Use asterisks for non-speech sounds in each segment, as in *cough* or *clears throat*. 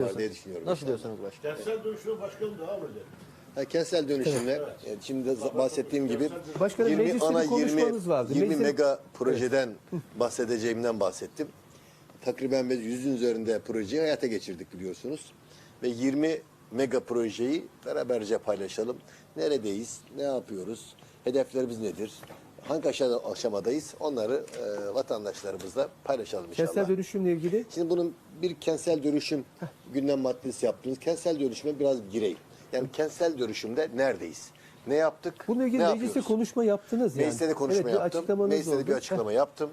var diye düşünüyorum. Nasıl diyorsunuz başkanım? Kentsel dönüşüm başkanım devam eder. Ha, kentsel dönüşümle e, şimdi de bahsettiğim gibi Başkanım, 20 mecliste ana bir 20 konuşmanız vardı. 20 Meclisin- mega projeden bahsedeceğimden bahsettim. Takriben biz 100'ün üzerinde projeyi hayata geçirdik biliyorsunuz. Ve 20 mega projeyi beraberce paylaşalım. Neredeyiz? Ne yapıyoruz? Hedeflerimiz nedir? Hangi aşama- aşamadayız? Onları e, vatandaşlarımızla paylaşalım inşallah. Kentsel dönüşümle ilgili Şimdi bunun bir kentsel dönüşüm gündem maddesi yaptınız. Kentsel dönüşüme biraz gireyim. Yani kentsel dönüşümde neredeyiz? Ne yaptık? bununla ilgili ne mecliste yapıyoruz? konuşma yaptınız yani. Mecliste de konuşma evet, yaptım. Mecliste oldu. bir açıklama yaptım.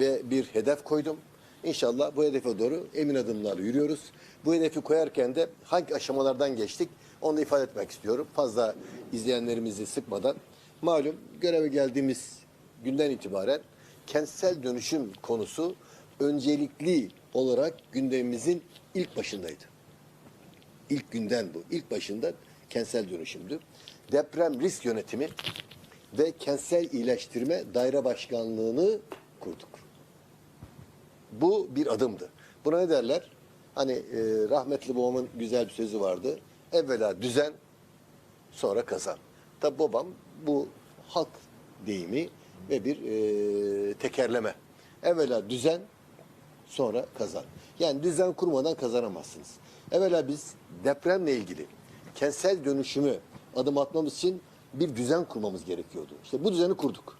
Ve bir hedef koydum. İnşallah bu hedefe doğru emin adımlarla yürüyoruz. Bu hedefi koyarken de hangi aşamalardan geçtik onu da ifade etmek istiyorum. Fazla izleyenlerimizi sıkmadan. Malum göreve geldiğimiz günden itibaren kentsel dönüşüm konusu öncelikli olarak gündemimizin ilk başındaydı. İlk günden bu. İlk başında kentsel dönüşümdü. Deprem risk yönetimi ve kentsel iyileştirme daire başkanlığını kurduk. Bu bir adımdı. Buna ne derler? Hani e, rahmetli babamın güzel bir sözü vardı. Evvela düzen, sonra kazan. Tabi babam bu halk deyimi ve bir e, tekerleme. Evvela düzen, sonra kazan. Yani düzen kurmadan kazanamazsınız. Evvela biz depremle ilgili kentsel dönüşümü adım atmamız için bir düzen kurmamız gerekiyordu. İşte bu düzeni kurduk.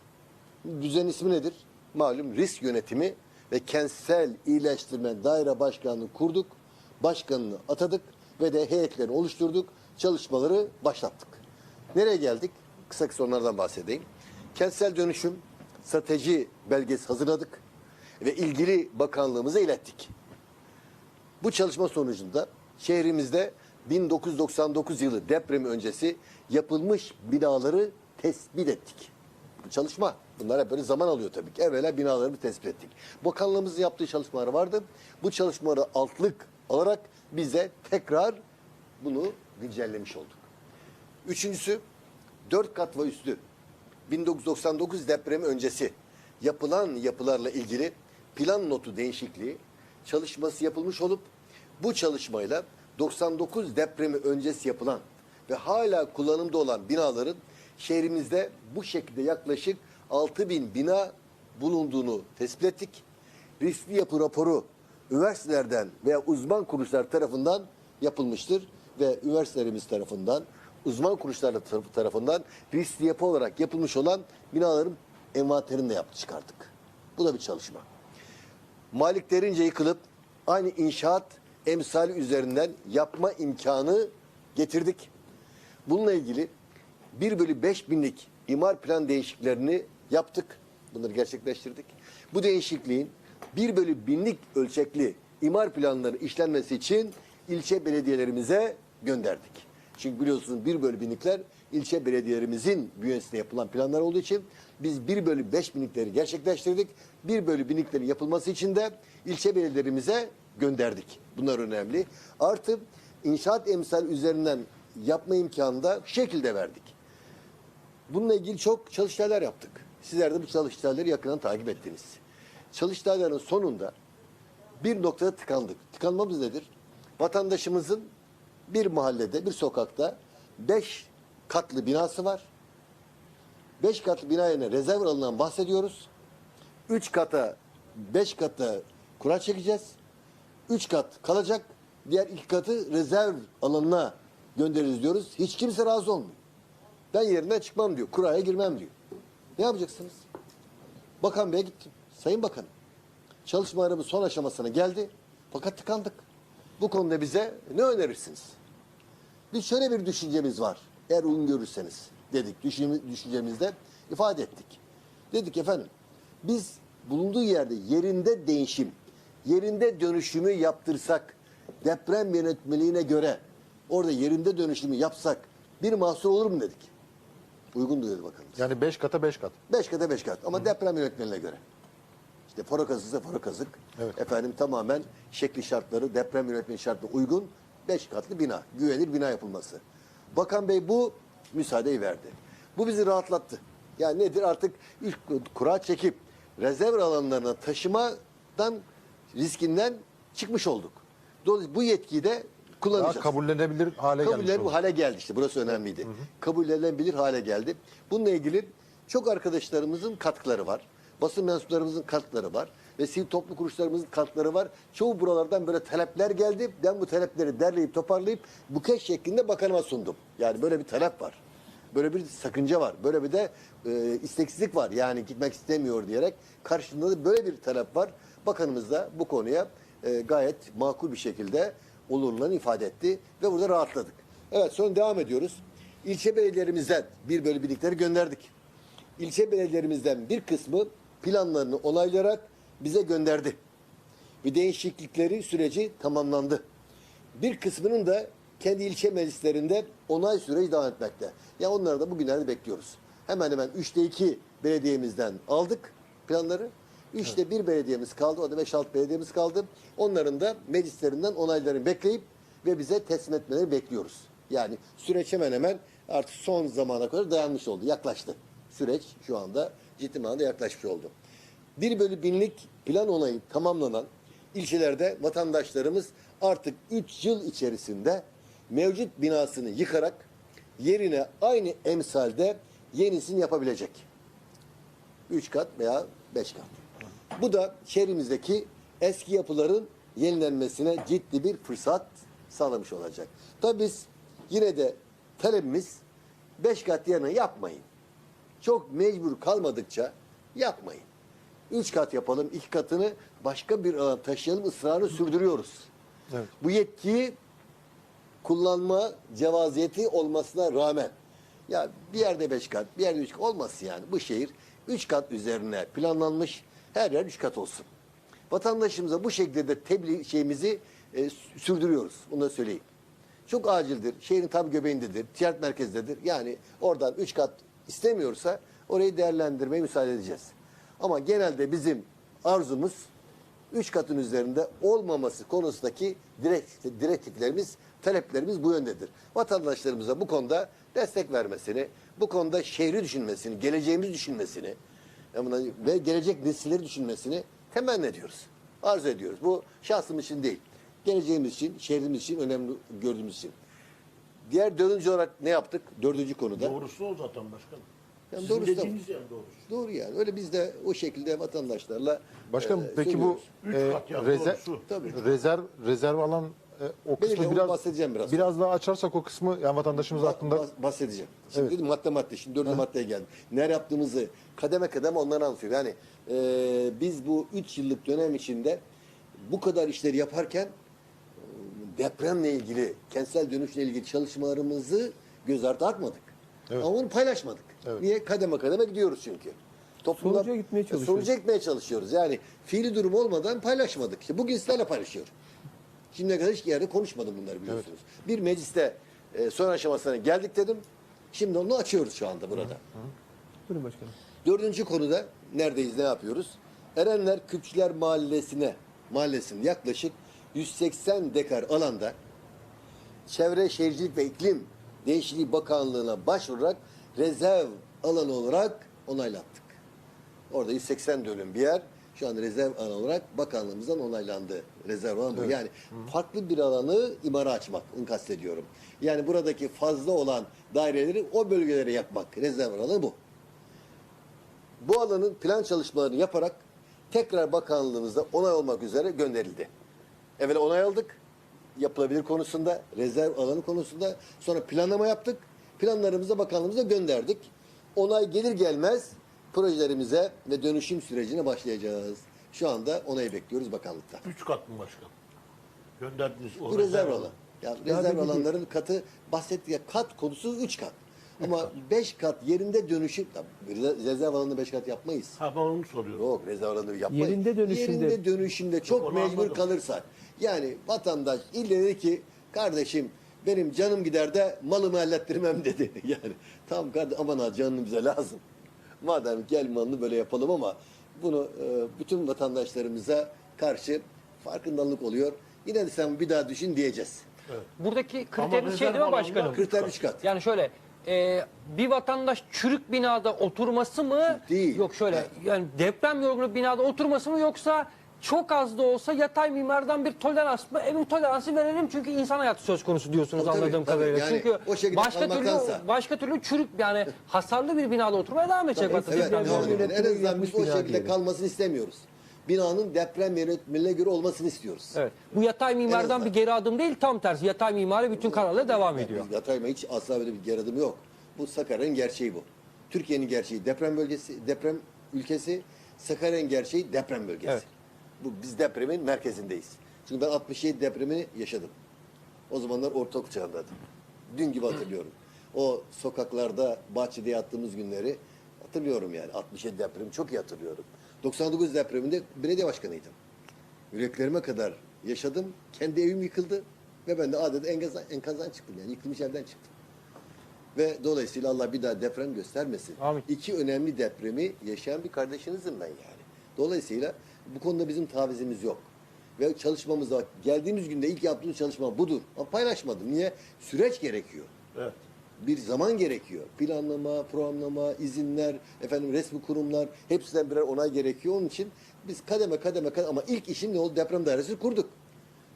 Düzen ismi nedir? Malum risk yönetimi ve kentsel iyileştirme daire başkanlığı kurduk. Başkanını atadık ve de heyetleri oluşturduk. Çalışmaları başlattık. Nereye geldik? Kısa kısa onlardan bahsedeyim. Kentsel dönüşüm strateji belgesi hazırladık ve ilgili bakanlığımıza ilettik. Bu çalışma sonucunda şehrimizde 1999 yılı depremi öncesi yapılmış binaları tespit ettik. Bu çalışma. Bunlar hep böyle zaman alıyor tabii ki. Evvela binalarımızı tespit ettik. Bakanlığımızın yaptığı çalışmalar vardı. Bu çalışmaları altlık alarak bize tekrar bunu güncellemiş olduk. Üçüncüsü dört kat ve üstü 1999 depremi öncesi yapılan yapılarla ilgili plan notu değişikliği çalışması yapılmış olup bu çalışmayla 99 depremi öncesi yapılan ve hala kullanımda olan binaların şehrimizde bu şekilde yaklaşık 6000 bina bulunduğunu tespit ettik. Riskli yapı raporu üniversitelerden veya uzman kuruluşlar tarafından yapılmıştır ve üniversitelerimiz tarafından uzman kuruluşlar taraf- tarafından riskli yapı olarak yapılmış olan binaların envanterini de yaptık çıkarttık. Bu da bir çalışma. Maliklerince yıkılıp aynı inşaat emsali üzerinden yapma imkanı getirdik. Bununla ilgili 1 bölü 5 binlik imar plan değişikliklerini yaptık. Bunları gerçekleştirdik. Bu değişikliğin 1 bölü binlik ölçekli imar planları işlenmesi için ilçe belediyelerimize gönderdik. Çünkü biliyorsunuz 1 bölü binlikler ilçe belediyelerimizin bünyesinde yapılan planlar olduğu için biz 1 bölü 5 binlikleri gerçekleştirdik. 1 bölü binliklerin yapılması için de ilçe belediyelerimize gönderdik. Bunlar önemli. Artı inşaat emsal üzerinden yapma imkanı da şekilde verdik. Bununla ilgili çok çalıştaylar yaptık. Sizler de bu çalıştayları yakından takip ettiniz. Çalıştayların sonunda bir noktada tıkandık. Tıkanmamız nedir? Vatandaşımızın bir mahallede, bir sokakta beş katlı binası var. Beş katlı bina rezerv alanından bahsediyoruz. Üç kata, beş kata kura çekeceğiz. Üç kat kalacak. Diğer iki katı rezerv alanına göndeririz diyoruz. Hiç kimse razı olmuyor. Ben yerinden çıkmam diyor. Kuraya girmem diyor. Ne yapacaksınız? Bakan Bey'e gittim. Sayın Bakanım. Çalışmalarımız son aşamasına geldi. Fakat tıkandık. Bu konuda bize ne önerirsiniz? Biz şöyle bir düşüncemiz var. Eğer uygun görürseniz dedik. Düşüncemiz- Düşüncemizde ifade ettik. Dedik efendim biz bulunduğu yerde yerinde değişim, yerinde dönüşümü yaptırsak, deprem yönetmeliğine göre orada yerinde dönüşümü yapsak bir mahsur olur mu dedik. Uygun dedi bakalım. Yani 5 kata 5 kat. Beş kata beş kat ama deprem yönetmeliğine göre. İşte fora kazıksa fora kazık. Evet. Efendim tamamen şekli şartları, deprem yönetmeliği şartlarına uygun beş katlı bina, güvenilir bina yapılması. Bakan Bey bu müsaadeyi verdi. Bu bizi rahatlattı. Yani nedir artık ilk kura çekip rezerv alanlarına taşımadan riskinden çıkmış olduk. Dolayısıyla bu yetkiyi de Daha kullanacağız. kabullenebilir hale gelmiş Kabullenir bu oldu. hale geldi işte. Burası önemliydi. Kabullenebilir hale geldi. Bununla ilgili çok arkadaşlarımızın katkıları var. Basın mensuplarımızın katkıları var. Ve sivil toplum kuruluşlarımızın katkıları var. Çoğu buralardan böyle talepler geldi. Ben bu talepleri derleyip toparlayıp buket şeklinde bakanıma sundum. Yani böyle bir talep var. Böyle bir sakınca var. Böyle bir de e, isteksizlik var. Yani gitmek istemiyor diyerek karşılığında da böyle bir talep var. Bakanımız da bu konuya e, gayet makul bir şekilde olurlarını ifade etti ve burada rahatladık. Evet sonra devam ediyoruz. İlçe belediyelerimizden bir bölü birlikleri gönderdik. İlçe belediyelerimizden bir kısmı planlarını onaylayarak bize gönderdi. Ve değişiklikleri süreci tamamlandı. Bir kısmının da kendi ilçe meclislerinde onay süreci devam etmekte. Ya onları da bugünlerde bekliyoruz. Hemen hemen üçte iki belediyemizden aldık planları. Üçte bir belediyemiz kaldı. O da 5-6 belediyemiz kaldı. Onların da meclislerinden onaylarını bekleyip ve bize teslim etmeleri bekliyoruz. Yani süreç hemen hemen artık son zamana kadar dayanmış oldu. Yaklaştı. Süreç şu anda ciddi manada yaklaşmış oldu. Bir bölü binlik plan onayı tamamlanan ilçelerde vatandaşlarımız artık 3 yıl içerisinde mevcut binasını yıkarak yerine aynı emsalde yenisini yapabilecek. 3 kat veya 5 kat. Bu da şehrimizdeki eski yapıların yenilenmesine ciddi bir fırsat sağlamış olacak. Tabii biz yine de talebimiz 5 kat yerine yapmayın. Çok mecbur kalmadıkça yapmayın. Üç kat yapalım, iki katını başka bir alan taşıyalım ısrarı sürdürüyoruz. Evet. Bu yetkiyi kullanma cevaziyeti olmasına rağmen ya bir yerde beş kat, bir yerde üç kat olmasın yani. Bu şehir üç kat üzerine planlanmış. Her yer üç kat olsun. Vatandaşımıza bu şekilde de tebliğ şeyimizi e, sü- sürdürüyoruz. Bunu da söyleyeyim. Çok acildir. Şehrin tam göbeğindedir. Ticaret merkezdedir. Yani oradan üç kat istemiyorsa orayı değerlendirmeye müsaade edeceğiz. Ama genelde bizim arzumuz üç katın üzerinde olmaması konusundaki direkt, direktiflerimiz, taleplerimiz bu yöndedir. Vatandaşlarımıza bu konuda destek vermesini, bu konuda şehri düşünmesini, geleceğimizi düşünmesini ve gelecek nesilleri düşünmesini temenni ediyoruz. Arzu ediyoruz. Bu şahsımız için değil. Geleceğimiz için, şehrimiz için önemli gördüğümüz için. Diğer dördüncü olarak ne yaptık? Dördüncü konuda. Doğrusu o zaten başkanım. Yani Sizin doğrusu da- dediğiniz yani doğrusu. Doğru yani. Öyle biz de o şekilde vatandaşlarla Başkanım e, peki bu söylüyoruz. Üç e, kat ya, rezer- doğrusu. Tabii. rezerv rezerv alan e, o Benim de kısmı onu biraz bahsedeceğim biraz. biraz daha açarsak o kısmı yani vatandaşımız Ba- hakkında bas- bahsedeceğim. Şimdi Evet. dedim madde madde. Şimdi dördüncü maddeye geldim. Neler yaptığımızı kademe kademe onları anlatıyorum. Yani e, biz bu üç yıllık dönem içinde bu kadar işleri yaparken depremle ilgili, kentsel dönüşle ilgili çalışmalarımızı göz ardı atmadık. Evet. Ama onu paylaşmadık. Evet. Niye? Kademe kademe gidiyoruz çünkü. Toplumda, Sonuca gitmeye çalışıyoruz. Sonuca gitmeye çalışıyoruz. Yani fiili durum olmadan paylaşmadık. İşte bugün sizlerle paylaşıyorum. Şimdiye kadar hiçbir yerde konuşmadım bunları biliyorsunuz. Bir mecliste e, son aşamasına geldik dedim. Şimdi onu açıyoruz şu anda burada. Buyurun başkanım. Dördüncü konuda neredeyiz, ne yapıyoruz? Erenler Küpçüler Mahallesi'ne, mahallesinin yaklaşık 180 dekar alanda Çevre Şehircilik ve İklim Değişikliği Bakanlığı'na başvurarak rezerv alanı olarak onaylattık. Orada 180 dönüm bir yer. Şu an rezerv alanı olarak bakanlığımızdan onaylandı. Rezerv alanı bu. Yani farklı bir alanı imara açmak kastediyorum. Yani buradaki fazla olan daireleri o bölgelere yapmak. Rezerv alanı bu. Bu alanın plan çalışmalarını yaparak tekrar bakanlığımıza onay olmak üzere gönderildi. Evvel onay aldık. Yapılabilir konusunda, rezerv alanı konusunda. Sonra planlama yaptık. Planlarımızı bakanlığımıza gönderdik. Onay gelir gelmez projelerimize ve dönüşüm sürecine başlayacağız. Şu anda onayı bekliyoruz bakanlıkta. Üç kat mı başkanım? Gönderdiniz. O Bu rezerv alanı. Ya rezerv alanların katı bahsettiği ya kat konusu 3 kat. Ama 5 kat yerinde dönüşüm rezerv alanını 5 kat yapmayız. Ha ben onu soruyorum. Yok rezerv alanı yapmayız. Yerinde dönüşümde- Yerinde dönüşümde çok onu mecbur anladım. kalırsak. Yani vatandaş ille dedi ki kardeşim benim canım gider de malımı hallettirmem *laughs* dedi. Yani tamam kardeşim aman ha canın bize lazım. Madem gel malını böyle yapalım ama bunu e, bütün vatandaşlarımıza karşı farkındalık oluyor. Yine de sen bir daha düşün diyeceğiz. Buradaki kriteriniz şey değil mi başkanım? Kriter 3 kat. Yani şöyle e, bir vatandaş çürük binada oturması mı? Değil. Yok şöyle yani deprem yorgunu binada oturması mı yoksa çok az da olsa yatay mimardan bir tolerans mı? Evet toleransı verelim çünkü insan hayatı söz konusu diyorsunuz Tabii, anladığım tabii. kadarıyla. Yani çünkü o şekilde başka türlü kalmaktansa. başka türlü çürük yani hasarlı bir binada oturmaya devam edecek Evet, vatandaş. evet, Yani edelim. En azından biz o şekilde diyelim. kalmasını istemiyoruz. Binanın deprem yönetmeliğine göre olmasını istiyoruz. Evet. Bu yatay mimardan azından. bir geri adım değil tam tersi. Yatay mimari bütün kararla devam ediyor. Yatayma hiç asla böyle bir geri adım yok. Bu Sakarya'nın gerçeği bu. Türkiye'nin gerçeği deprem bölgesi, deprem ülkesi. Sakarya'nın gerçeği deprem bölgesi. Evet. Bu biz depremin merkezindeyiz. Çünkü ben 67 depremini yaşadım. O zamanlar ortaokul çağındaydım. Dün gibi hatırlıyorum. O sokaklarda, bahçede yattığımız günleri hatırlıyorum yani. 67 depremi çok iyi hatırlıyorum. 99 depreminde belediye başkanıydım. Yüreklerime kadar yaşadım. Kendi evim yıkıldı. Ve ben de adeta enkazdan, enkazdan çıktım yani. Yıkılmış evden çıktım. Ve dolayısıyla Allah bir daha deprem göstermesin. Amin. İki önemli depremi yaşayan bir kardeşinizim ben yani. Dolayısıyla bu konuda bizim tavizimiz yok. Ve çalışmamızda geldiğimiz günde ilk yaptığımız çalışma budur. Ama paylaşmadım. Niye? Süreç gerekiyor Evet. bir zaman gerekiyor. Planlama, programlama, izinler, efendim resmi kurumlar hepsinden birer onay gerekiyor. Onun için biz kademe kademe kademe ama ilk işin ne oldu? Deprem dairesi kurduk.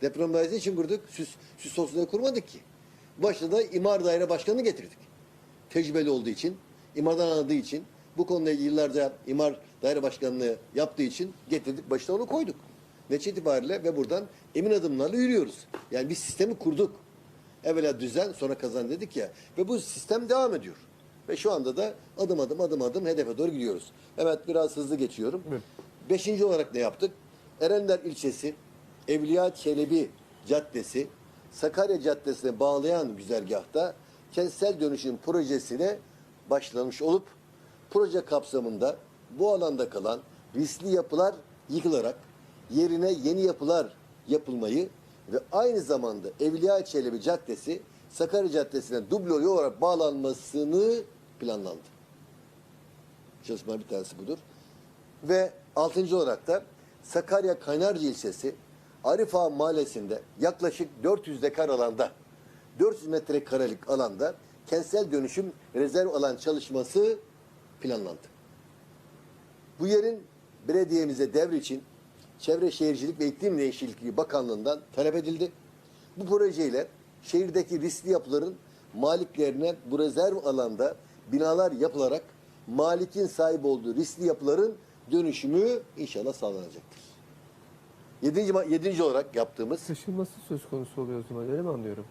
Deprem dairesi için kurduk. Süs, süs diye kurmadık ki. Başta da imar daire başkanını getirdik. Tecrübeli olduğu için, imardan anladığı için, bu konuda yıllarca imar daire başkanlığı yaptığı için getirdik. Başta onu koyduk. Netice itibariyle ve buradan emin adımlarla yürüyoruz. Yani bir sistemi kurduk. Evvela düzen sonra kazan dedik ya. Ve bu sistem devam ediyor. Ve şu anda da adım adım adım adım hedefe doğru gidiyoruz. Evet biraz hızlı geçiyorum. Beşinci olarak ne yaptık? Erenler ilçesi, Evliya Çelebi Caddesi, Sakarya Caddesi'ne bağlayan güzergahta kentsel dönüşüm projesine başlamış olup proje kapsamında bu alanda kalan riskli yapılar yıkılarak yerine yeni yapılar yapılmayı ve aynı zamanda Evliya Çelebi Caddesi Sakarya Caddesi'ne duble yol olarak bağlanmasını planlandı. Çalışma bir tanesi budur. Ve altıncı olarak da Sakarya Kaynarca ilçesi Arif Ağa Mahallesi'nde yaklaşık 400 dekar alanda 400 metrekarelik alanda kentsel dönüşüm rezerv alan çalışması planlandı. Bu yerin belediyemize devri için Çevre Şehircilik ve İklim Değişikliği Bakanlığı'ndan talep edildi. Bu projeyle şehirdeki riskli yapıların maliklerine bu rezerv alanda binalar yapılarak malikin sahip olduğu riskli yapıların dönüşümü inşallah sağlanacaktır. Yedinci, yedinci olarak yaptığımız Taşınması söz konusu oluyor o zaman öyle mi anlıyorum?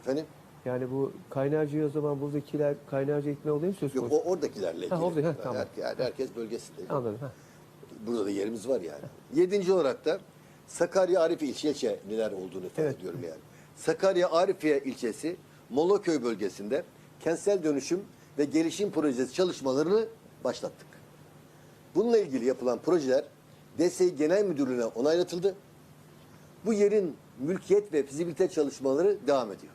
efendim Yani bu kaynarcıya o zaman buradakiler kaynarca ekme olayı mı söz yok konusu? o oradakilerle ilgili. Ha, orada, ha, tamam. Her- herkes bölgesinde. Anladım. Ha. Burada da yerimiz var yani. Yedinci olarak da Sakarya Arifiye ilçe neler olduğunu ifade Evet. ediyorum yani. Sakarya Arifiye ilçesi Molaköy bölgesinde kentsel dönüşüm ve gelişim projesi çalışmalarını başlattık. Bununla ilgili yapılan projeler DSİ Genel Müdürlüğü'ne onaylatıldı. Bu yerin mülkiyet ve fizibilite çalışmaları devam ediyor.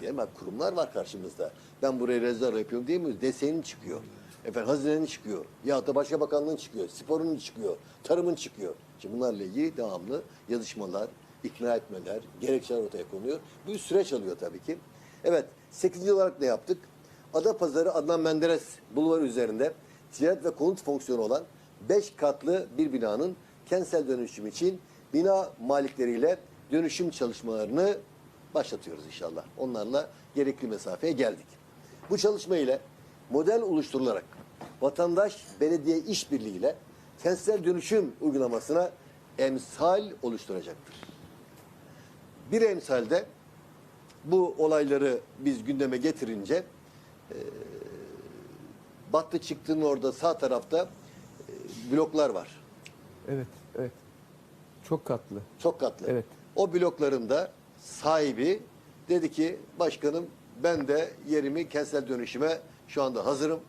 Diyelim bak kurumlar var karşımızda. Ben buraya rezerv yapıyorum değil mi? DSİ'nin çıkıyor. Efendim hazinenin çıkıyor. Ya da başka bakanlığın çıkıyor. Sporun çıkıyor. Tarımın çıkıyor. Şimdi bunlarla ilgili devamlı yazışmalar, ikna etmeler, gerekçeler ortaya konuyor. Bu bir süreç alıyor tabii ki. Evet, sekizinci olarak ne yaptık? Adapazarı Adnan Menderes Bulvarı üzerinde ticaret ve konut fonksiyonu olan beş katlı bir binanın kentsel dönüşüm için bina malikleriyle dönüşüm çalışmalarını başlatıyoruz inşallah. Onlarla gerekli mesafeye geldik. Bu çalışma ile model oluşturularak vatandaş belediye işbirliğiyle kentsel dönüşüm uygulamasına emsal oluşturacaktır. Bir emsalde bu olayları biz gündeme getirince e, battı çıktığın orada sağ tarafta e, bloklar var. Evet, evet. Çok katlı. Çok katlı. Evet. O blokların da sahibi dedi ki başkanım ben de yerimi kentsel dönüşüme şu anda hazırım.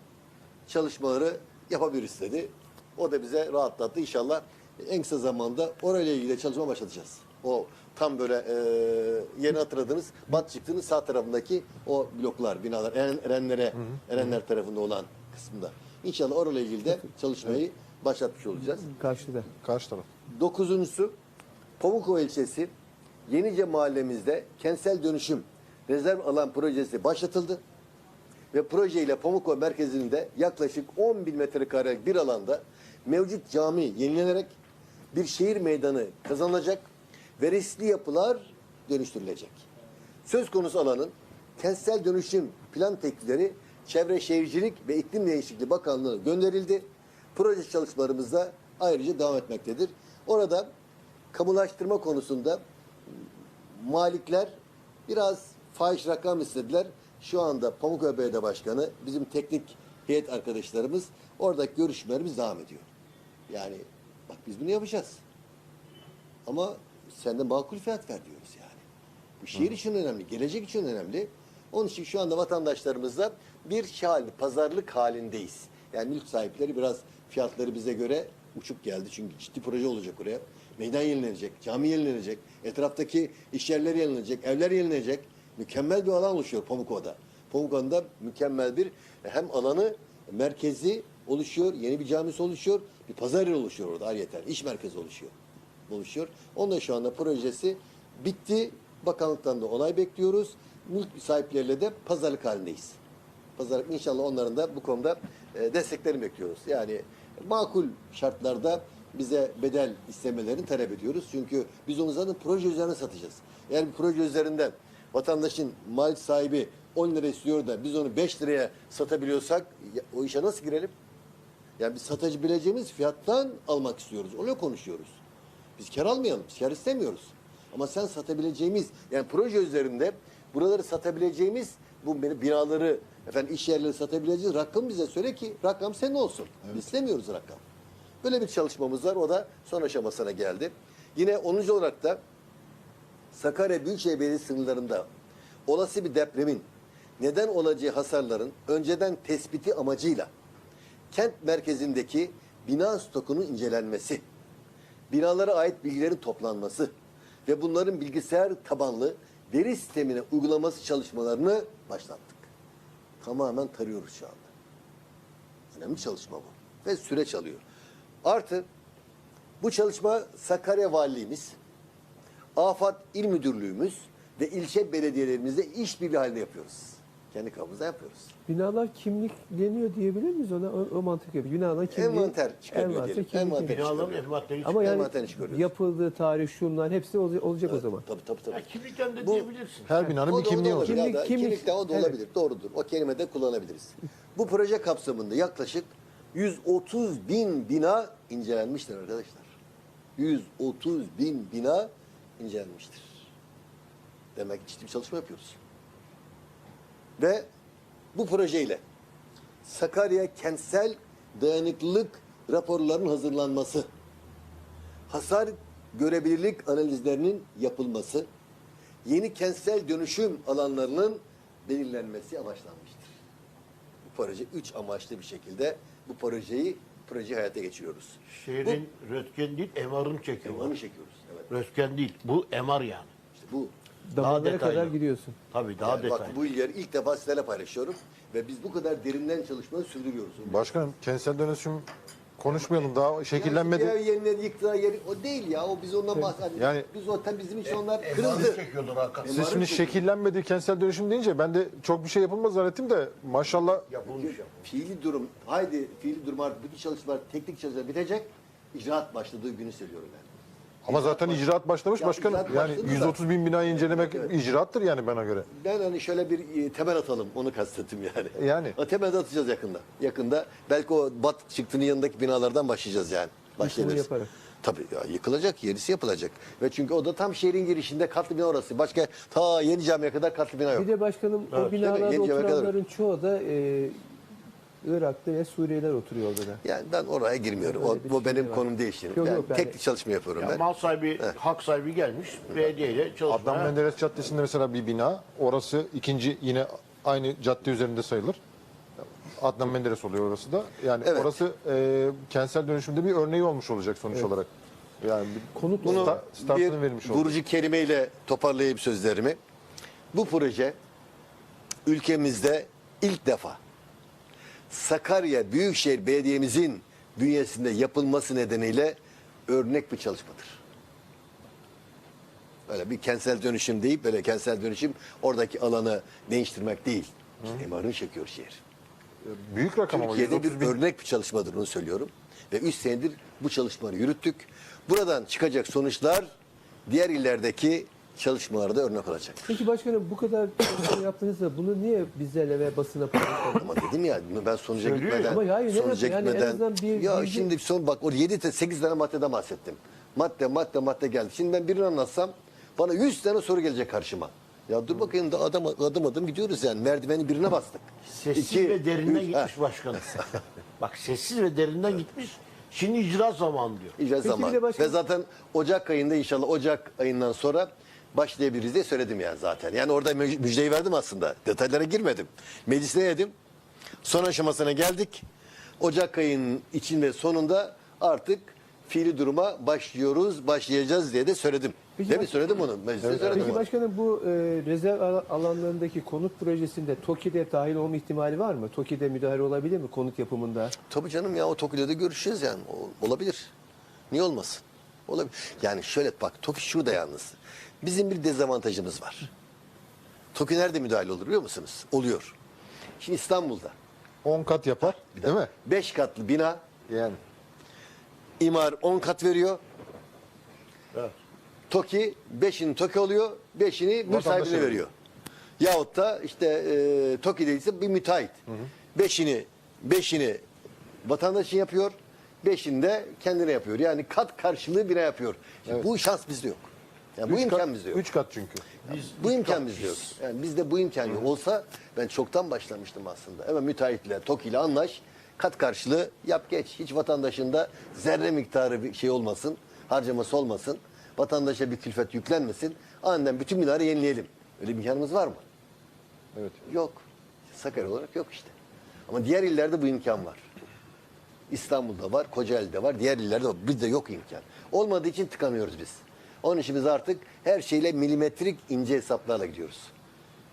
Çalışmaları yapabiliriz dedi. O da bize rahatlattı. İnşallah en kısa zamanda orayla ilgili çalışma başlatacağız. O tam böyle e, yeni hatırladığınız bat çıktığınız sağ tarafındaki o bloklar, binalar, Eren, Erenlere, Erenler tarafında olan kısmında. İnşallah orayla ilgili de çalışmayı başlatmış olacağız. Karşıda. Karşı taraf. Dokuzuncusu Pamukova ilçesi Yenice mahallemizde kentsel dönüşüm rezerv alan projesi başlatıldı. Ve proje ile Pamukova merkezinde yaklaşık 10 bin metrekarelik bir alanda mevcut cami yenilenerek bir şehir meydanı kazanılacak ve riskli yapılar dönüştürülecek. Söz konusu alanın kentsel dönüşüm plan teklifleri Çevre Şehircilik ve İklim Değişikliği Bakanlığı'na gönderildi. Proje çalışmalarımızda ayrıca devam etmektedir. Orada kamulaştırma konusunda malikler biraz fahiş rakam istediler. Şu anda Pamukkale Belediye Başkanı, bizim teknik heyet arkadaşlarımız oradaki görüşmelerimiz devam ediyor. Yani bak biz bunu yapacağız. Ama sen de makul fiyat ver diyoruz yani. Bu şehir için önemli, gelecek için önemli. Onun için şu anda vatandaşlarımızla bir halinde, pazarlık halindeyiz. Yani mülk sahipleri biraz fiyatları bize göre uçuk geldi. Çünkü ciddi proje olacak oraya. Meydan yenilenecek, cami yenilenecek, etraftaki iş yerleri yenilenecek, evler yenilenecek. Mükemmel bir alan oluşuyor Pamukova'da. Pamukova'da mükemmel bir hem alanı, merkezi oluşuyor, yeni bir camisi oluşuyor, bir pazar yeri oluşuyor orada ayrıyeten, iş merkezi oluşuyor oluşuyor. Onun da şu anda projesi bitti. Bakanlıktan da onay bekliyoruz. Mülk sahipleriyle de pazarlık halindeyiz. Pazarlık inşallah onların da bu konuda e, desteklerini bekliyoruz. Yani makul şartlarda bize bedel istemelerini talep ediyoruz. Çünkü biz onu zaten proje üzerine satacağız. Eğer bir proje üzerinden vatandaşın mal sahibi 10 lira istiyor da biz onu 5 liraya satabiliyorsak ya, o işe nasıl girelim? Yani biz satabileceğimiz fiyattan almak istiyoruz. Öyle konuşuyoruz. Biz kar almayalım, biz kar istemiyoruz. Ama sen satabileceğimiz, yani proje üzerinde buraları satabileceğimiz, bu binaları, efendim iş yerleri satabileceğimiz rakam bize söyle ki rakam senin olsun. Biz istemiyoruz rakam. Böyle bir çalışmamız var. O da son aşamasına geldi. Yine 10. olarak da Sakarya Büyükşehir Belediyesi sınırlarında olası bir depremin neden olacağı hasarların önceden tespiti amacıyla kent merkezindeki bina stokunun incelenmesi, binalara ait bilgilerin toplanması ve bunların bilgisayar tabanlı veri sistemine uygulaması çalışmalarını başlattık. Tamamen tarıyoruz şu anda. Önemli çalışma bu. Ve süreç alıyor. Artı bu çalışma Sakarya Valiliğimiz, Afat İl Müdürlüğümüz ve ilçe belediyelerimizle işbirliği halinde yapıyoruz. Kendi kapımızda yapıyoruz. Binalar kimlikleniyor diyebilir miyiz ona? O, o mantık yapıyor. Binalar kimliği... Envanter çıkarıyor envanter, diyelim. kimlik Envanter. Binaların çıkarıyor. envanterini Ama yani Envanterini çıkarıyoruz. yapıldığı tarih şunlar hepsi olacak, olacak o zaman. Tabii tabii tabii. Ya kimlikten de Bu- diyebilirsin. Her binanın O bir da- o da kimliği olabilir. olacak. Kimlik- Ya da kimlik- kimlikten o da evet. olabilir. Doğrudur. O kelime de kullanabiliriz. Bu proje kapsamında yaklaşık 130 bin bina incelenmiştir arkadaşlar. 130 bin bina incelenmiştir. Demek ciddi bir çalışma yapıyoruz. Ve bu projeyle Sakarya kentsel dayanıklılık raporlarının hazırlanması, hasar görebilirlik analizlerinin yapılması, yeni kentsel dönüşüm alanlarının belirlenmesi amaçlanmıştır. Bu proje üç amaçlı bir şekilde bu projeyi proje hayata geçiriyoruz. Şehrin röntgen değil, MR'ını Bu, çekiyorlar. onu çekiyoruz. Evet. Röntgen değil, bu MR yani. İşte bu. Damarlara detaylı. kadar gidiyorsun. Tabii daha Yani detaylı. bak bu illeri ilk defa sizlerle paylaşıyorum ve biz bu kadar derinden çalışmayı sürdürüyoruz. Başkanım kentsel dönüşüm konuşmayalım daha şekillenmedi. Ya yeniledi, yıktılar yeri. O değil ya. O biz ondan bahsediyoruz. Yani- biz zaten bizim için onlar MR'ını kırıldı. MR'ını Siz şimdi şekillenmedi kentsel dönüşüm deyince ben de çok bir şey yapılmaz zannettim de maşallah Yapılmış yapılmış. Fiili durum, haydi fiili durum artık bütün çalışmalar, teknik çalışmalar bitecek. İcraat başladığı günü söylüyorum ben. Ama zaten icraat başlamış Ya başkanım. icraat Yani başladı da- 130 bin binayı incelemek icraattır yani bana göre. Ben hani şöyle bir e, temel atalım, onu kastettim yani. Yani. O temel atacağız yakında. Yakında belki o bat çıktığının yanındaki binalardan başlayacağız yani. Başlayabiliriz. yaparak. Tabii ya yıkılacak, yenisi yapılacak. Ve çünkü o da tam şehrin girişinde katlı bina orası. Başka ta Yeni Cami'ye kadar katlı bina yok. Bir de başkanım o Değil mi? binalarda kadar. oturanların çoğu da e, Irak'ta ve Suriyeliler oturuyor orada da. Yani ben oraya girmiyorum. O, o benim var. konum değil şimdi. Yok, ben yok, yani- teknik çalışma yapıyorum Ya ben. mal sahibi, hak sahibi gelmiş, belediyeyle Adnan çalışmaya. Menderes Caddesi'nde mesela bir bina. Orası ikinci yine aynı cadde üzerinde sayılır. Adnan Menderes oluyor orası da. Yani Evet. orası e, kentsel dönüşümde bir örneği olmuş olacak sonuç olarak. Yani bir Konut Bunu olarak. startını vermiş bir oldu. vurucu kelimeyle toparlayayım sözlerimi. Bu proje ülkemizde ilk defa Sakarya Büyükşehir Belediye'mizin bünyesinde yapılması nedeniyle örnek bir çalışmadır. Öyle bir kentsel dönüşüm deyip böyle kentsel dönüşüm oradaki alanı değiştirmek değil. İmarını çekiyor şehir. Büyük rakam ama Türkiye'de 130 bir bin. örnek bir çalışmadır onu söylüyorum. Ve 3 senedir bu çalışmaları yürüttük. Buradan çıkacak sonuçlar diğer illerdeki çalışmalarda örnek olacak. Peki başkanım bu kadar çalışma yaptığınızda bunu niye bizlerle ve basına paylaşmadınız? Ama dedim ya ben sonuca Söylüyor gitmeden Ama hayır, ne sonuca yapayım? Yani en gitmeden azından bir ya bilgi- şimdi son bak o 7 8 tane maddeden bahsettim. Madde madde madde geldi. Şimdi ben birini anlatsam bana 100 tane soru gelecek karşıma. Ya dur bakayım da adam adım adım gidiyoruz yani. Merdiveni birine bastık. Sessiz İki, ve derinden üç, gitmiş başkanım. *laughs* Bak sessiz ve derinden gitmiş. Şimdi icra zamanı diyor. icra Peki zaman. bir de başka- Ve zaten Ocak ayında inşallah Ocak ayından sonra başlayabiliriz diye söyledim yani zaten. Yani orada mü- müjdeyi verdim aslında. Detaylara girmedim. Mecliste yedim. Son aşamasına geldik. Ocak ayının içinde sonunda artık fiili duruma başlıyoruz, başlayacağız diye de söyledim. Peki Değil mi? Söyledim onu. Mecliste söyledim Peki onu. başkanım bu e, rezerv al- alanlarındaki konut projesinde TOKİ'de dahil olma ihtimali var mı? TOKİ'de müdahale olabilir mi konut yapımında? Tabii canım ya o Toki'de de görüşeceğiz yani. O- olabilir. Niye olmasın? Olabilir. Yani şöyle bak Toki şurada yalnız. Bizim bir dezavantajımız var. Toki nerede müdahale olur biliyor musunuz? Oluyor. Şimdi İstanbul'da 10 kat yapar. Değil mi? 5 katlı bina Yani. imar 10 kat veriyor. Evet. Toki 5'ini Toki oluyor, 5'ini mülk Vatandaşa sahibine veriyor. veriyor. Yahut da işte e, Toki değilse bir müteahhit. 5'ini 5'ini vatandaşın yapıyor, 5'ini de kendine yapıyor. Yani kat karşılığı bina yapıyor. Şimdi Bu şans bizde yok. Yani bu Üç imkan kat, bizde yok. Üç kat çünkü. bu imkan bizde yok. Yani bizde bu imkan yok. Olsa ben çoktan başlamıştım aslında. Hemen müteahhitle, TOKİ ile anlaş. Kat karşılığı yap geç. Hiç vatandaşın da zerre miktarı bir şey olmasın. Harcaması olmasın. Vatandaşa bir külfet yüklenmesin. Aniden bütün binaları yenileyelim. Öyle bir imkanımız var mı? Evet. Yok. Sakarya olarak yok işte. Ama diğer illerde bu imkan var. İstanbul'da var, Kocaeli'de var, diğer illerde var. Bizde yok imkan. Olmadığı için tıkanıyoruz biz. Onun için biz artık her şeyle milimetrik ince hesaplarla gidiyoruz.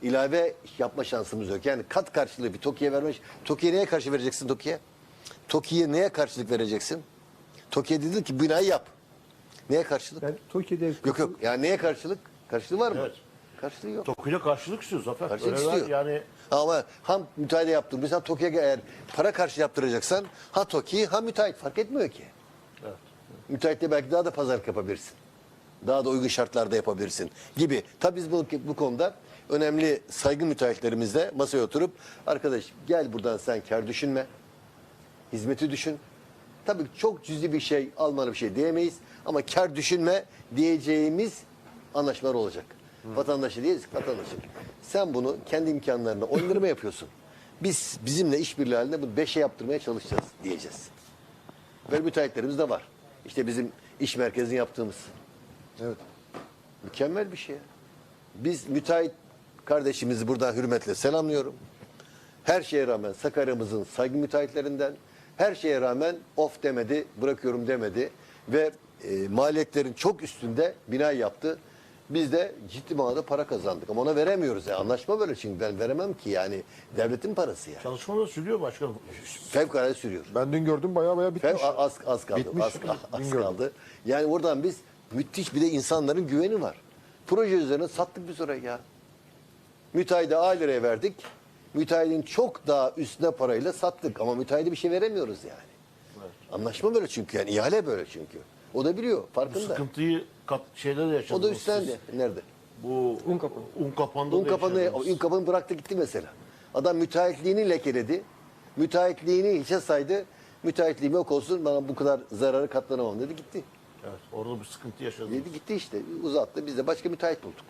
İlave yapma şansımız yok. Yani kat karşılığı bir TOKİ'ye vermiş. TOKİ'ye neye karşı vereceksin TOKİ'ye? TOKİ'ye neye karşılık vereceksin? TOKİ'ye dedi ki binayı yap. Neye karşılık? Ben TOKİ'de Yok yok. Yani neye karşılık? Karşılığı var mı? Evet. Karşılığı yok. Tokyo'da karşılık istiyor Zafer. Karşılık Öyle istiyor. Yani Ama ham müteahhide yaptır. Mesela TOKİ'ye eğer para karşı yaptıracaksan ha TOKİ ha müteahhit fark etmiyor ki. evet. Müteahhitle belki daha da pazarlık yapabilirsin. Daha da uygun şartlarda yapabilirsin gibi. Tabii biz bu, bu konuda önemli saygı müteahhitlerimizle masaya oturup arkadaş gel buradan sen kar düşünme. Hizmeti düşün. Tabii çok cüzi bir şey almanı bir şey diyemeyiz ama kar düşünme diyeceğimiz anlaşmalar olacak. Vatandaşı diyeceğiz ki vatandaşım sen bunu kendi imkanlarına 10 lira mı yapıyorsun? Biz bizimle işbirliği halinde bunu 5'e yaptırmaya çalışacağız diyeceğiz. Böyle müteahhitlerimiz de var. İşte bizim iş merkezini yaptığımız. Evet. Mükemmel bir şey. ya. Biz müteahhit kardeşimizi buradan hürmetle selamlıyorum. Her şeye rağmen Sakarya'mızın saygı müteahhitlerinden her şeye rağmen of demedi, bırakıyorum demedi ve e, maliyetlerin çok üstünde bina yaptı. Biz de ciddi manada para kazandık ama ona veremiyoruz. Yani. Anlaşma böyle çünkü ben veremem ki yani devletin parası yani. Çalışma da sürüyor başkanım. Fevkalade sürüyor. Ben dün gördüm baya baya bitmiş. Fev- az, az kaldı. Bitmiş. Az, az Bilmiyorum. kaldı. Yani oradan biz müthiş bir de insanların güveni var. Proje üzerine sattık biz orayı ya. Müteahhide A liraya verdik. Müteahhidin çok daha üstüne parayla sattık. Ama müteahhide bir şey veremiyoruz yani. Anlaşma böyle çünkü yani ihale böyle çünkü. O da biliyor Bu farkında. sıkıntıyı kat, şeyde de yaşadınız. O da üstlendi. siz. Nerede? Bu un kapanı. Un kapanında Un da kapanı, un kapanı bıraktı gitti mesela. Adam müteahhitliğini lekeledi. Müteahhitliğini hiçe saydı. Müteahhitliğim yok olsun bana bu kadar zararı katlanamam dedi gitti. Evet, orada bir sıkıntı yaşadınız. Dedi gitti işte uzattı. Biz de başka müteahhit bulduk.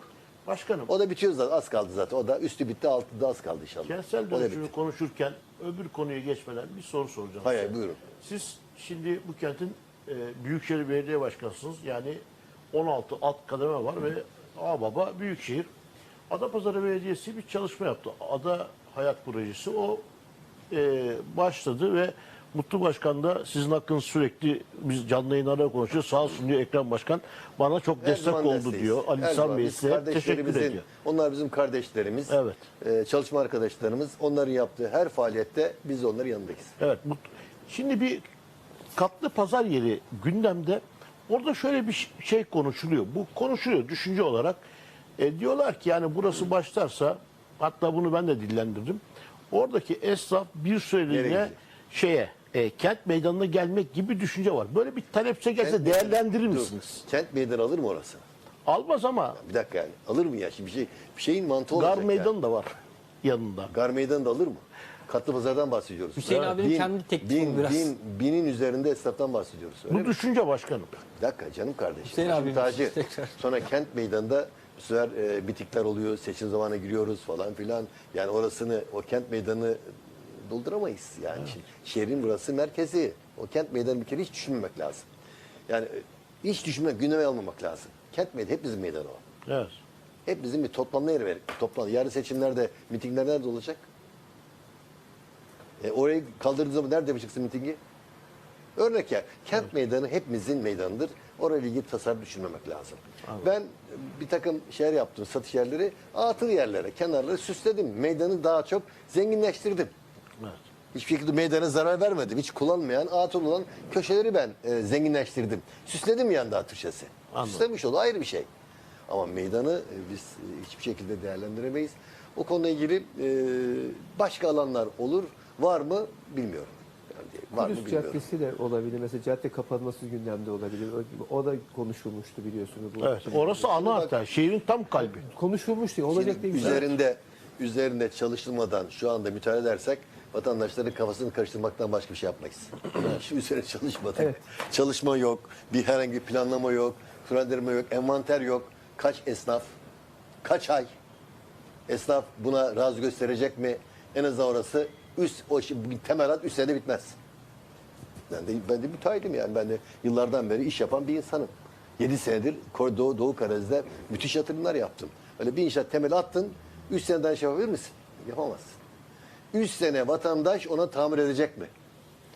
Başkanım, O da bitiyor zaten. Az kaldı zaten. O da üstü bitti, altı da az kaldı inşallah. kentsel dönüşümü konuşurken öbür konuya geçmeden bir soru soracağım. Hayır, size. buyurun. Siz şimdi bu kentin e, Büyükşehir Belediye Başkanısınız. Yani 16 alt kademe var ve Ağbaba Büyükşehir. Adapazarı Belediyesi bir çalışma yaptı. Ada Hayat Projesi. O e, başladı ve Mutlu Başkan da sizin hakkınız sürekli biz canlı yayınlarda konuşuyoruz. Sağ olsun diyor Ekrem Başkan. Bana çok Her destek oldu desteğiz. diyor. Ali İhsan. Bey size teşekkür ediyor. Onlar bizim kardeşlerimiz. Evet. Ee, çalışma arkadaşlarımız. Onların yaptığı her faaliyette biz onların yanındayız. Evet. Şimdi bir katlı pazar yeri gündemde. Orada şöyle bir şey konuşuluyor. Bu konuşuluyor düşünce olarak. E, diyorlar ki yani burası başlarsa hatta bunu ben de dillendirdim. Oradaki esnaf bir süreliğine şeye e, kent meydanına gelmek gibi bir düşünce var. Böyle bir talepse gelse değerlendirir Dur. misiniz? Kent meydanı alır mı orası? Almaz ama Bir dakika yani. Alır mı ya? Şimdi bir şey bir şeyin mantığı gar olacak yani. meydanı da var yanında. Gar meydanı da alır mı? Katlı pazardan bahsediyoruz. Hüseyin abinin kendi teklifi bin, bu biraz. bin, binin üzerinde esnaftan bahsediyoruz. Öyle Bu mi? düşünce başkanım. Bir dakika canım kardeşim. Hüseyin Başım abinin tacı. tekrar. Sonra kent meydanında bu sefer e, bitikler oluyor, seçim zamanı giriyoruz falan filan. Yani orasını, o kent meydanı dolduramayız. Yani şi- şehrin burası merkezi. O kent meydanı bir kere hiç düşünmemek lazım. Yani e, hiç düşünmek, gündeme almamak lazım. Kent meydanı hep bizim meydanı o. Evet. Hep bizim bir toplanma yeri ver. Toplan. Yarın seçimlerde mitingler nerede olacak? E, orayı kaldırdığı zaman nerede yapacaksın mitingi? Örnek ya. Kent meydanı hepimizin meydanıdır. Orayla ilgili tasarruf düşünmemek lazım. Ben bir takım şeyler yaptım. Satış yerleri atıl yerlere, kenarları süsledim. Meydanı daha çok zenginleştirdim. Evet. Hiçbir şekilde meydana zarar vermedim. Hiç kullanmayan, atıl olan köşeleri ben e, zenginleştirdim. Süsledim yani daha Türkçesi. Anladım. Süslemiş oldu ayrı bir şey. Ama meydanı e, biz e, hiçbir şekilde değerlendiremeyiz. O konuyla ilgili e, başka alanlar olur. Var mı bilmiyorum. Yani var mı Kudüs bilmiyorum. Caddesi de olabilir. Mesela cadde kapanması gündemde olabilir. O, o da konuşulmuştu biliyorsunuz. Bu. Evet. Orası ana hatta. Şehrin tam kalbi. Konuşulmuştu. Olacak diye bir şey. üzerinde üzerinde çalışılmadan şu anda müteahhit edersek vatandaşların kafasını karıştırmaktan başka bir şey yapmayız. *clears throat* Şu üzerine çalışmadık. Evet. Çalışma yok, bir herhangi bir planlama yok, sürendirme yok, envanter yok. Kaç esnaf, kaç ay esnaf buna razı gösterecek mi? En azından orası üst o işi, temelat üst bitmez. Ben de, ben de müteahhitim yani. Ben de yıllardan beri iş yapan bir insanım. 7 senedir Doğu, Doğu Karadeniz'de müthiş yatırımlar yaptım. Öyle bir inşaat temeli attın, 3 seneden iş yapabilir misin? Yapamazsın. 3 sene vatandaş ona tamir edecek mi?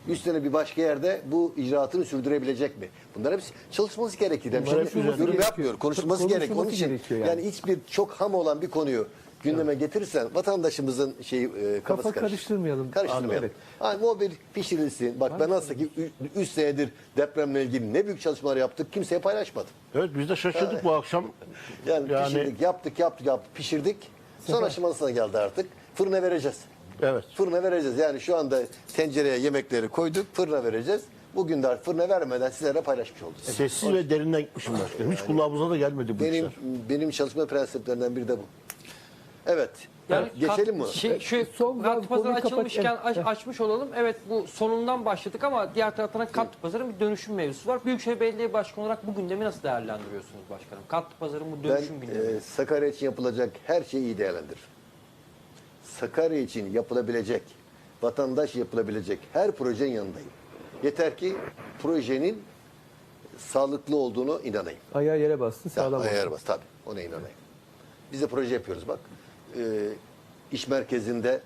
3 sene bir başka yerde bu icraatını sürdürebilecek mi? Bunlar hepsi çalışması gerekir. Yani Bunlar şimdi yorum gerekiyor. yapmıyor. Konuşulması, Konuşulması gerek. Onun için gerekiyor yani. yani. hiçbir çok ham olan bir konuyu gündeme getirirsen vatandaşımızın şeyi e, kafası Kafa karışır. karıştırmayalım. Karıştırmayalım. Evet. Hani mobil pişirilsin. Bak ben nasıl ki 3 senedir depremle ilgili ne büyük çalışmalar yaptık kimseye paylaşmadım. Evet biz de şaşırdık bu akşam. Yani, Yani- pişirdik, yaptık, yaptık, yaptık, pişirdik. Son aşamasına geldi artık. Fırına vereceğiz. Evet. Fırına vereceğiz. Yani şu anda tencereye yemekleri koyduk, fırına vereceğiz. Bugün de fırına vermeden sizlere paylaşmış olduk. Sessiz ve derinden gitmişim başkanım. Hiç kulağımıza da gelmedi bu Benim işler. benim çalışma prensiplerinden biri de bu. Evet. Yani Geçelim mi? Şey, şu Son kat bir pazarı konuyu kapat- açılmışken aç- açmış olalım. Evet bu sonundan başladık ama diğer taraftan kat pazarın bir dönüşüm mevzusu var. Büyükşehir Belediye Başkanı olarak bu gündemi nasıl değerlendiriyorsunuz başkanım? Kat pazarın bu Ben dönüşüm gündemi. e, Sakarya için yapılacak her şeyi iyi değerlendiririm. Sakarya için yapılabilecek, vatandaş yapılabilecek her projenin yanındayım. Yeter ki projenin sağlıklı olduğunu inanayım. Ayağı yere bastı sağlam olsun. Ayar bas tabii ona inanayım. Biz de proje yapıyoruz bak. Ee, iş merkezinde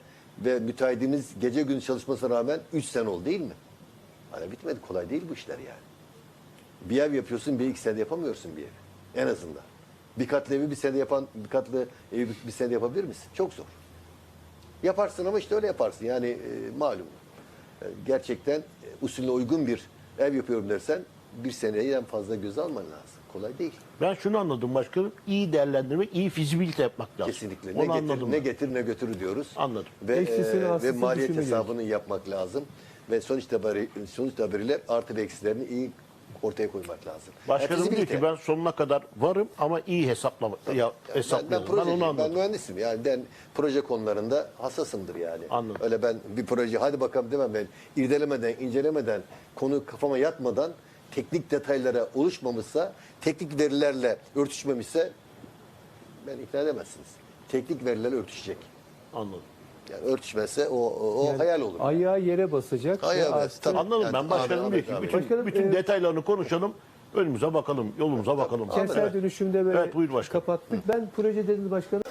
ve müteahhitimiz gece gündüz çalışmasına rağmen 3 sene oldu değil mi? Hani bitmedi kolay değil bu işler yani. Bir ev yapıyorsun bir iki senede yapamıyorsun bir evi. En azından. Bir katlı evi bir senede yapan, bir katlı evi bir senede yapabilir misin? Çok zor. Yaparsın ama işte öyle yaparsın. Yani e, malum. E, gerçekten e, usulüne uygun bir ev yapıyorum dersen bir seneden fazla göze alman lazım. Kolay değil. Ben şunu anladım başkanım. İyi değerlendirmek, iyi fizibilite yapmak lazım. Kesinlikle. Onu Ne getir, anladım. ne ben. getir ne götürür diyoruz. Anladım. Ve, Eksisini, e, ve maliyet hesabını yapmak lazım. Ve sonuç itibariyle, sonuç itibariyle artı ve eksilerini iyi ortaya koymak lazım. Başkanım Yani diyor ki ben sonuna kadar varım ama iyi hesaplama ya, ben, hesaplıyorum. ben, Ben, projeciyim, onu ben anladım. mühendisim. Yani ben proje konularında hassasımdır yani. Anladım. Öyle ben bir proje hadi bakalım demem ben. İrdelemeden, incelemeden, konu kafama yatmadan teknik detaylara oluşmamışsa, teknik verilerle örtüşmemişse ben ikna edemezsiniz. Teknik verilerle örtüşecek. Anladım. Yani örtüşmezse o, o, Yani hayal olur. Ayağı yere basacak. Ayağı bas, tabii. Anladım Yani ben başkanım abi, diyor abi, ki bütün, Başkanım, bütün e, detaylarını konuşalım. Önümüze bakalım, yolumuza bakalım. Kentsel dönüşümde böyle Evet, buyur başkanım. kapattık. Ben proje dedi başkanım